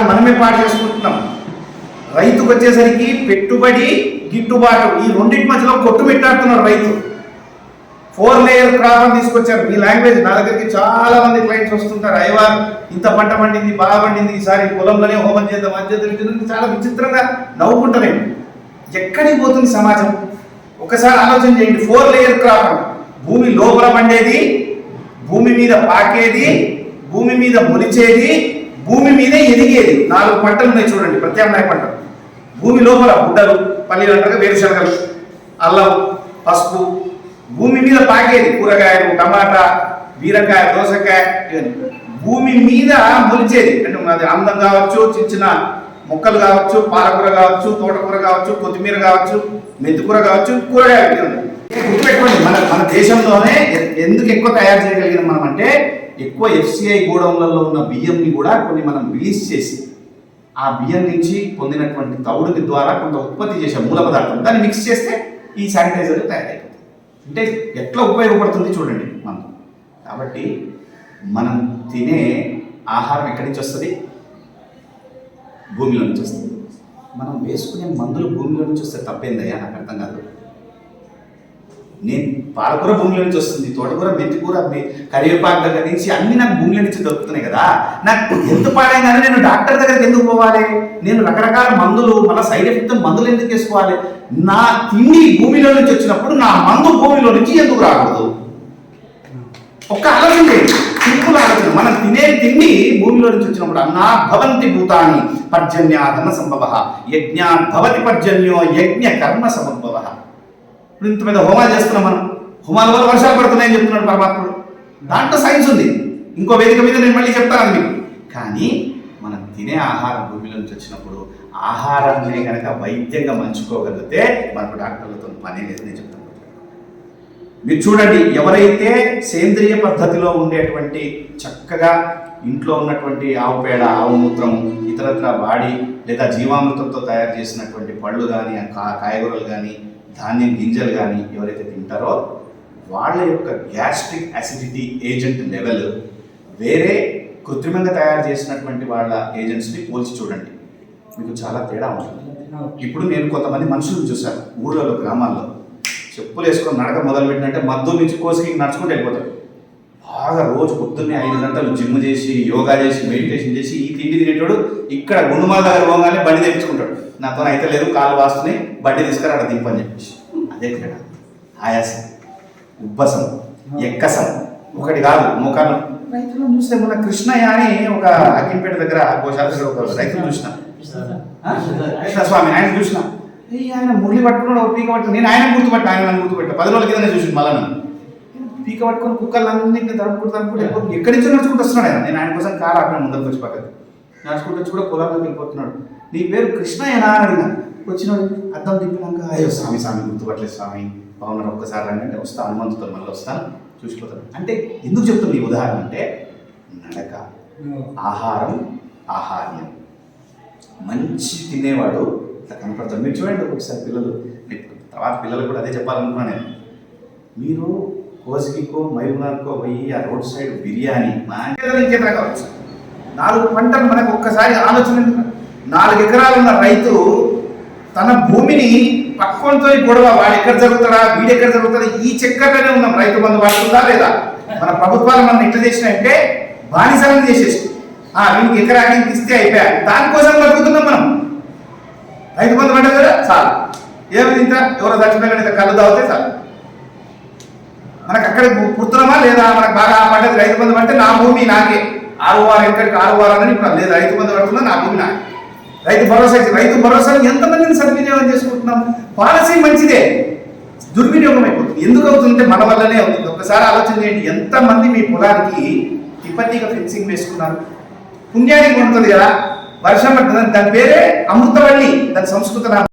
కాదు మనమే పాడు చేసుకుంటున్నాం. రైతుకు వచ్చేసరికి పెట్టుబడి గిట్టుబాటు ఈ రెండింటి మధ్యలో కొట్టుమిట్టాడుతున్నారు రైతు. ఫోర్ లేయర్ క్రాప్ అని తీసుకొచ్చారు. మీ లాంగ్వేజ్ నా దగ్గరికి చాలా మంది క్లయింట్స్ వస్తుంటారు. అయ్యవారు ఇంత పంట పండింది బాగా పండింది. ఈసారి పొలంలోనే హోమం చేద్దాం అది చేద్దాం చాలా విచిత్రంగా నవ్వుకుంటారేమో ఎక్కడికి పోతుంది సమాజం? ఒకసారి ఆలోచన చేయండి. ఫోర్ లేయర్ క్రాప్ భూమి లోపల పండేది భూమి మీద పాకేది భూమి మీద మొలిచేది భూమి మీదే ఎదిగేది. నాలుగు పంటలు ఉన్నాయి చూడండి ప్రత్యామ్నాయ పంటలు. భూమి లోపల గుడ్డలు పల్లీలు అంటారు వేరుశనగలు అల్లం పసుపు. భూమి మీద పాకేది కూరగాయలు టమాటా బీరకాయ దోసకాయ ఇవన్నీ. భూమి మీద మొలిచేది. అంటే మాది అందం కావచ్చు చిన్న చిన్న మొక్కలు కావచ్చు పాలకూర కావచ్చు తోటకూర కావచ్చు కొత్తిమీర కావచ్చు మెంతికూర కావచ్చు కూరగాయలు గుర్తుపెట్టుకోండి మన మన దేశంలోనే ఎందుకు ఎక్కువ తయారు చేయగలిగిన మనం అంటే ఎక్కువ ఎఫ్సిఐ గోడౌన్లలో ఉన్న బియ్యంని కూడా కొన్ని మనం రిలీజ్ చేసి ఆ బియ్యం నుంచి పొందినటువంటి తౌడుని ద్వారా కొంత ఉత్పత్తి చేసే మూల పదార్థం దాన్ని మిక్స్ చేస్తే ఈ శానిటైజర్ తయారైపోతుంది. అంటే ఎట్లా ఉపయోగపడుతుంది చూడండి మనం కాబట్టి మనం తినే ఆహారం ఎక్కడి నుంచి వస్తుంది? భూమిలో నుంచి వస్తుంది. మనం వేసుకునే మందులు భూమిలో నుంచి వస్తే తప్పేందయ్యా? నాకు అర్థం కాదు. నేను పాలకూర భూమిలో నుంచి వస్తుంది తోటకూర మెంతికూర కరివేపాకు దగ్గర నుంచి అన్ని నాకు భూమిలో నుంచి దొరుకుతున్నాయి కదా. నాకు ఎంత పాడైందని నేను డాక్టర్ దగ్గరికి ఎందుకు పోవాలి? నేను రకరకాల మందులు మన సైడ్ ఎఫెక్ట్ మందులు ఎందుకు వేసుకోవాలి? నా తిండి భూమిలో నుంచి వచ్చినప్పుడు నా మందు భూమిలో నుంచి ఎందుకు రాకూడదు? ఒక్క ఆలోచన సింపుల్ ఆలోచన. మనం తినే తిండి భూమిలో నుంచి వచ్చినప్పుడు అన్నా భవంతి భూతాన్ని పర్జన్య ధన సంభవ. యజ్ఞ భవతి పర్జన్యో యజ్ఞ కర్మ సంభవ. ఇప్పుడు ఇంత పెద్ద హోమాలు చేస్తున్నాం మనం. హోమాల వల్ల వర్షాలు పడుతున్నాయని చెప్తున్నాడు పరమాత్ముడు. దాంట్లో సైన్స్ ఉంది. ఇంకో వేదిక మీద నేను మళ్ళీ చెప్తాను మీకు. కానీ మనం తినే ఆహారం భూమిలో నుంచి వచ్చినప్పుడు ఆహారాన్ని కనుక వైద్యంగా మంచుకోగలిగితే మనకు డాక్టర్లతో పని లేదు నేను చెప్తాను. మీరు చూడండి ఎవరైతే సేంద్రియ పద్ధతిలో ఉండేటువంటి చక్కగా ఇంట్లో ఉన్నటువంటి ఆవు పేడ ఆవు మూత్రం ఇతరత్ర వాడి లేదా జీవామృతంతో తయారు చేసినటువంటి పళ్ళు కానీ కాయగూరలు కానీ ధాన్యం గింజలు కానీ ఎవరైతే తింటారో వాళ్ళ యొక్క గ్యాస్ట్రిక్ అసిడిటీ ఏజెంట్ లెవెల్ వేరే కృత్రిమంగా తయారు చేసినటువంటి వాళ్ళ ఏజెంట్స్ని పోల్చి చూడండి. మీకు చాలా తేడా ఉంటుంది. ఇప్పుడు నేను కొంతమంది మనుషులను చూశాను ఊళ్ళలో గ్రామాల్లో. చెప్పులు వేసుకొని నడక మొదలు పెట్టినంటే మద్దు నుంచి కోసికి నడుచుకుంటూ వెళ్ళిపోతారు. బాగా రోజు పొద్దున్నే ఐదు గంటలు జిమ్ చేసి యోగా చేసి మెడిటేషన్ చేసి ఈ తిండి తినేటోడు ఇక్కడ గుండుమాల దగ్గర పోగానే బండి తెప్పించుకుంటాడు. నాతో అయితే లేదు కాలు వాస్తున్నాయి బండి తీసుకురా అక్కడ దింపని చెప్పేసి. అదే తేడా ఆయాసం ఉబ్బసం ఎక్కసం. ఒకటి కాదు మోకాలు రైతులను చూస్తే మన కృష్ణయ్య అని ఒక అగ్గిపేట దగ్గర గోశాల దగ్గర ఒక రైతులు చూసిన. ఆ? కృష్ణ స్వామి ఆయన చూసిన. ఏ ఆయన మురళి పట్టుకున్నాడు ఒక పీక పట్టుకుని నేను ఆయన గుర్తుపట్ట ఆయన గుర్తుపెట్ట. పది రోజుల కింద చూసి మళ్ళా పీక పట్టుకొని కుక్కలు అన్నింటినీ తడుపుకుంటూ వెళ్ళిపోతుంది ఎక్కడి నుంచో నడుచుకుంటూ వస్తున్నాడు ఆయన. నేను ఆయన కోసం కారు ఆపిన ముందరికి వచ్చి పక్కకి. నడుచుకుంటూ వచ్చి కూడా పొలంలోకి వెళ్ళిపోతున్నాడు. నీ పేరు కృష్ణయ్యనా అని అడిగిన. వచ్చినాడు అద్దం తిప్పినాక అయ్యో స్వామి స్వామి గుర్తుపట్టలేదు స్వామి. బాగున్నారు? ఒక్కసారి రండి అంటే వస్తా హనుమంతుతో మళ్ళీ వస్తాను చూసిపోతాను అంటే ఎందుకు చెప్తుంది ఈ ఉదాహరణ అంటే నడక ఆహారం ఆహార్యం. మంచి తినేవాడు ఇట్లా కనపడతాడు. మీరు చూడండి ఒకసారి పిల్లలు. తర్వాత పిల్లలు కూడా అదే చెప్పాలనుకున్నాను నేను. మీరు కోసికో మైమూనార్కో పోయి ఆ రోడ్ సైడ్ బిర్యానీ మా ఇంకేదో కావచ్చు నాలుగు పంటలు మనకు ఒక్కసారి ఆలోచన నాలుగు ఎకరాలు ఉన్న రైతు తన భూమిని పక్కంతో గొడవ వాడు ఎక్కడ జరుగుతాడా వీడు ఎక్కడ జరుగుతాడా ఈ చక్కర్లోనే ఉన్నాం. రైతు బంధు వాడుతుందా లేదా? మన ప్రభుత్వాలు మనం ఎట్లా చేసినాయంటే బానిసలను చేసేసి. ఆ వీనికి ఎకరాకి ఇస్తే అయిపోయా. దానికోసం బతుకుతున్నాం మనం. రైతు బంధు పడ్డది కదా? చాలు. ఏమి ఇంత? ఎవరో చచ్చిపోయిన ఇంత కళ్ళు తాగితే చాలు. మనకు అక్కడ పుడుతున్నామా లేదా? మనకు బాగా పడ్డది రైతు బంధు అంటే నా భూమి నాకే. ఆరు వారం ఎక్కడికి? ఆరు వారాలని ఇప్పుడు లేదు. రైతు బంధు పడుతున్నా నా భూమి నాకే రైతు భరోసా రైతు భరోసాని ఎంతమందిని సద్వినియోగం చేసుకుంటున్నాం పాలసీ మంచిదే. దుర్వినియోగం అయిపోతుంది. ఎందుకు అవుతుందంటే మన వల్లనే అవుతుంది. ఒకసారి ఆలోచన చేయండి. ఎంతమంది మీ పొలానికి తిప్పతీగ ఫెన్సింగ్ వేసుకున్నారు? పుణ్యానికి ఉంటుంది కదా. వర్షం పడుతుంది. దాని పేరే అమృతవల్లి. దాని సంస్కృత